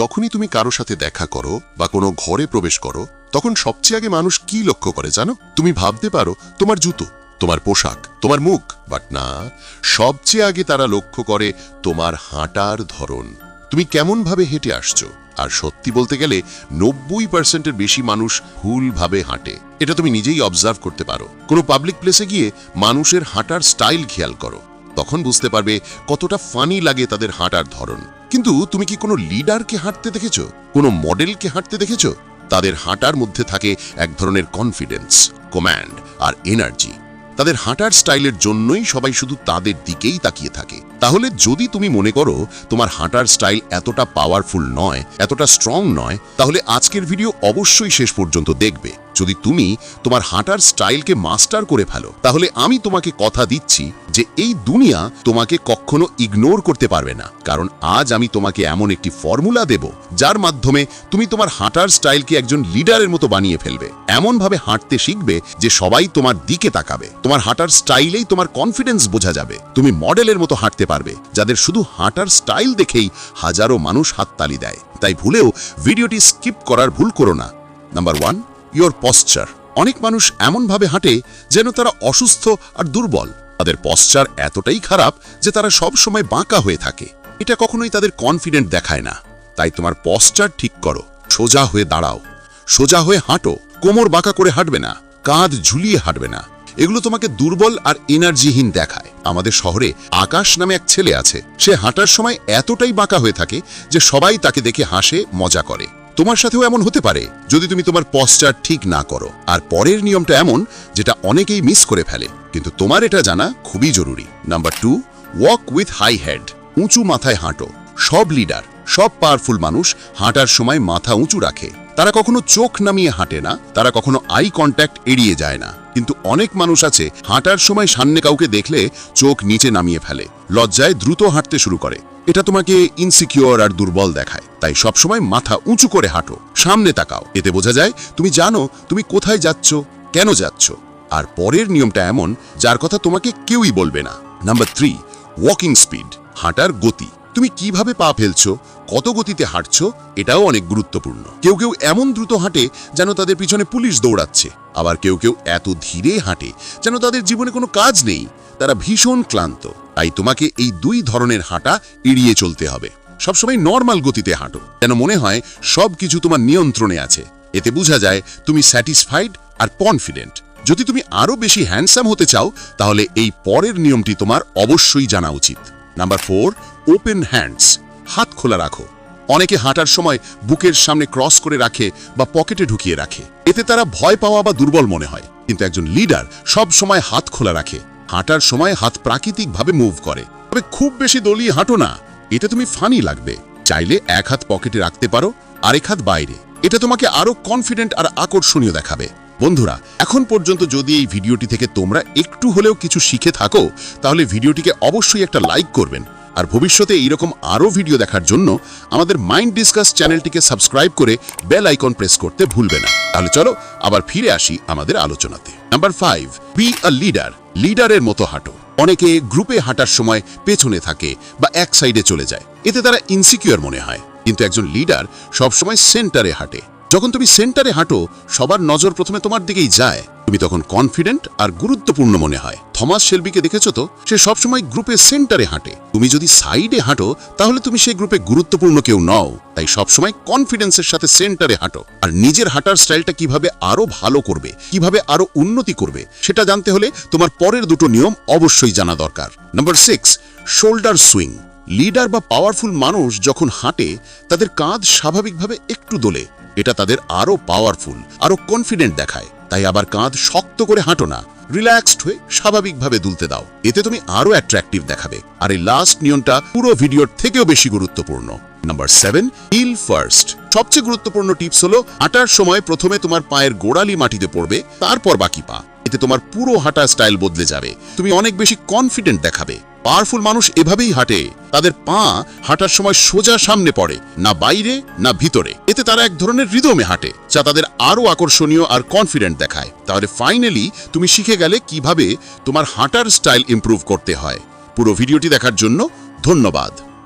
যখনই তুমি কারও সাথে দেখা করো বা কোনো ঘরে প্রবেশ করো, তখন সবচেয়ে আগে মানুষ কি লক্ষ্য করে জানো? তুমি ভাবতে পারো, তোমার জুতো, তোমার পোশাক, তোমার মুখ বাট না, সবচেয়ে আগে তারা লক্ষ্য করে তোমার হাঁটার ধরন। তুমি কেমনভাবে হেঁটে আসছো? আর সত্যি বলতে গেলে, নব্বই পার্সেন্টের বেশি মানুষ ভুলভাবে হাঁটে। এটা তুমি নিজেই অবজার্ভ করতে পারো। কোনো পাবলিক প্লেসে গিয়ে মানুষের হাঁটার স্টাইল খেয়াল করো। তখন বুঝতে পারবে কতটা ফানি লাগে তাদের হাঁটার ধরন। কিন্তু তুমি কি কোনো লিডারকে হাঁটতে দেখেছ? কোনো মডেলকে হাঁটতে দেখেছ? তাদের হাঁটার মধ্যে থাকে এক ধরনের কনফিডেন্স কমান্ড আর এনার্জি তাদের হাঁটার স্টাইলের জন্যই সবাই শুধু তাদের দিকেই তাকিয়ে থাকে। তাহলে যদি তুমি মনে করো তোমার হাঁটার স্টাইল এতটা পাওয়ারফুল নয়, এতটা স্ট্রং নয়, তাহলে আজকের ভিডিও অবশ্যই শেষ পর্যন্ত দেখবে। যদি তুমি তোমার হাঁটার স্টাইলকে মাস্টার করে ফেলো, তাহলে আমি তোমাকে কথা দিচ্ছি যে এই দুনিয়া তোমাকে কখনো ইগনোর করতে পারবে না। কারণ আজ আমি তোমাকে এমন একটি ফর্মুলা দেব, যার মাধ্যমে তুমি তোমার হাঁটার স্টাইলকে একজন লিডারের মতো বানিয়ে ফেলবে। এমনভাবে হাঁটতে শিখবে যে সবাই তোমার দিকে তাকাবে। তোমার হাঁটার স্টাইলেই তোমার কনফিডেন্স বোঝা যাবে। তুমি মডেলের মতো হাঁটতে পারবে, যাদের শুধু হাঁটার স্টাইল দেখেই হাজারো মানুষ হাততালি দেয়। তাই ভুলেও ভিডিওটি স্কিপ করার ভুল করো না। নাম্বার ওয়ান ইয়োর পশ্চার অনেক মানুষ এমনভাবে হাঁটে যেন তারা অসুস্থ আর দুর্বল। তাদের পশ্চার এতটাই খারাপ যে তারা সব সময় বাঁকা হয়ে থাকে। এটা কখনোই তাদের কনফিডেন্ট দেখায় না। তাই তোমার পশ্চার ঠিক করো। সোজা হয়ে দাঁড়াও। সোজা হয়ে হাঁটো। কোমর বাঁকা করে হাঁটবে না। কাঁধ ঝুলিয়ে হাঁটবে না। এগুলো তোমাকে দুর্বল আর এনার্জিহীন দেখায়। আমাদের শহরে আকাশ নামে এক ছেলে আছে। সে হাঁটার সময় এতটাই বাঁকা হয়ে থাকে যে সবাই তাকে দেখে হাসে, মজা করে। তোমার সাথেও এমন হতে পারে, যদি তুমি তোমার পশ্চার ঠিক না করো। আর পরের নিয়মটা এমন, যেটা অনেকেই মিস করে ফেলে। কিন্তু তোমার এটা জানা খুবই জরুরি। Number two walk with high head উঁচু মাথায় হাঁটো। সব লিডার সব পাওয়ারফুল মানুষ হাঁটার সময় মাথা উঁচু রাখে। তারা কখনো চোখ নামিয়ে হাঁটে না, তারা কখনো আই কন্ট্যাক্ট এড়িয়ে যায় না। কিন্তু অনেক মানুষ আছে, হাঁটার সময় সামনে কাউকে দেখলে চোখ নিচে নামিয়ে ফেলে। লজ্জায় দ্রুত হাঁটতে শুরু করে। এটা তোমাকে ইনসিকিওর আর দুর্বল দেখায়। তাই সবসময় মাথা উঁচু করে হাঁটো। সামনে তাকাও। এতে বোঝা যায় তুমি জানো তুমি কোথায় যাচ্ছ, কেন যাচ্ছ। আর পরের নিয়মটা এমন, যার কথা তোমাকে কেউই বলবে না। নাম্বার থ্রি ওয়াকিং স্পিড হাঁটার গতি। তুমি কীভাবে পা ফেলছো, কত গতিতে হাঁটছো, এটাও অনেক গুরুত্বপূর্ণ। কেউ কেউ এমন দ্রুত হাঁটে যেন তাদের পিছনে পুলিশ দৌড়াচ্ছে, আবার কেউ কেউ এত ধীরে হাঁটে যেন তাদের জীবনে কোনো কাজ নেই। তারা ভীষণ ক্লান্ত, তাই তোমাকে এই দুই ধরনের হাঁটা এড়িয়ে চলতে হবে। সবসময় নর্মাল গতিতে হাঁটো, যেন মনে হয় সব কিছু তোমার নিয়ন্ত্রণে আছে। এতে বোঝা যায় তুমি স্যাটিসফাইড আর কনফিডেন্ট। যদি তুমি আরও বেশি হ্যান্ডসাম হতে চাও, তাহলে এই পরের নিয়মটি তোমার অবশ্যই জানা উচিত। নাম্বার ফোর ওপেন হ্যান্ডস হাত খোলা রাখো। অনেকে হাঁটার সময় বুকের সামনে ক্রস করে রাখে বা পকেটে ঢুকিয়ে রাখে। এতে তারা ভয় পাওয়া বা দুর্বল মনে হয়। কিন্তু একজন লিডার সব সময় হাত খোলা রাখে। হাঁটার সময় হাত প্রাকৃতিকভাবে মুভ করে। তবে খুব বেশি দলিয়ে হাঁটো না। এটা তুমি ফানি লাগবে। চাইলে এক হাত পকেটে রাখতে পারো, আরেক হাত বাইরে। এটা তোমাকে আরও কনফিডেন্ট আর আকর্ষণীয় দেখাবে। বন্ধুরা, এখন পর্যন্ত যদি এই ভিডিওটি থেকে তোমরা একটু হলেও কিছু শিখে থাকো, তাহলে ভিডিওটিকে অবশ্যই একটা লাইক করবেন। আর ভবিষ্যতে এইরকম আরও ভিডিও দেখার জন্য আমাদের মাইন্ড ডিসকাস চ্যানেলটিকে সাবস্ক্রাইব করে বেল আইকন প্রেস করতে ভুলবে না। তাহলে চলো, আবার ফিরে আসি আমাদের আলোচনাতে। Number five, be a leader, লিডারের মতো হাঁটো। অনেকে গ্রুপে হাঁটার সময় পেছনে থাকে বা এক সাইডে চলে যায়। এতে তারা ইনসিকিউর মনে হয়। কিন্তু একজন লিডার সবসময় সেন্টারে হাঁটে। যখন তুমি সেন্টারে হাঁটো, সবার নজর প্রথমে তোমার দিকেই যায়। তুমি তখন কনফিডেন্ট আর গুরুত্বপূর্ণ মনে হয়। থমাস শেলবিকে দেখেছ তো? সে সবসময় গ্রুপে সেন্টারে হাঁটে। তুমি যদি সাইডে হাঁটো, তাহলে তুমি সেই গ্রুপে গুরুত্বপূর্ণ কেউ নও। তাই সবসময় কনফিডেন্সের সাথে সেন্টারে হাঁটো। আর নিজের হাঁটার স্টাইলটা কীভাবে আরও ভালো করবে, কীভাবে আরও উন্নতি করবে, সেটা জানতে হলে তোমার পরের দুটো নিয়ম অবশ্যই জানা দরকার। Number six shoulder swing leader বা পাওয়ারফুল মানুষ যখন হাঁটে, তাদের কাঁধ স্বাভাবিকভাবে একটু দোলে। এটা তাদের আরও পাওয়ারফুল আরও কনফিডেন্ট দেখায়। তাই আবার কাঁধ শক্ত করে হাঁটো না। রিল্যাক্সড হয়ে স্বাভাবিকভাবে দুলতে দাও। এতে তুমি আরও অ্যাট্রাকটিভ দেখাবে। আর এই লাস্ট নিয়মটা পুরো ভিডিওর থেকেও বেশি গুরুত্বপূর্ণ। Number seven, heel first. সবচেয়ে গুরুত্বপূর্ণ টিপস হলো, হাঁটার সময় প্রথমে তোমার পায়ের গোড়ালি মাটিতে পড়বে, তারপর বাকি পা। এতে তোমার পুরো হাঁটা স্টাইল বদলে যাবে। তুমি অনেক বেশি কনফিডেন্ট দেখাবে। পাওয়ারফুল মানুষ এভাবেই হাঁটে। তাদের পা হাঁটার সময় সোজা সামনে পড়ে, না বাইরে, না ভিতরে। এতে তারা এক ধরনের হৃদমে হাঁটে, যা তাদের আরও আকর্ষণীয় আর কনফিডেন্ট দেখায়। তাহলে ফাইনালি তুমি শিখে গেলে কীভাবে তোমার হাঁটার স্টাইল ইম্প্রুভ করতে হয়। পুরো ভিডিওটি দেখার জন্য ধন্যবাদ।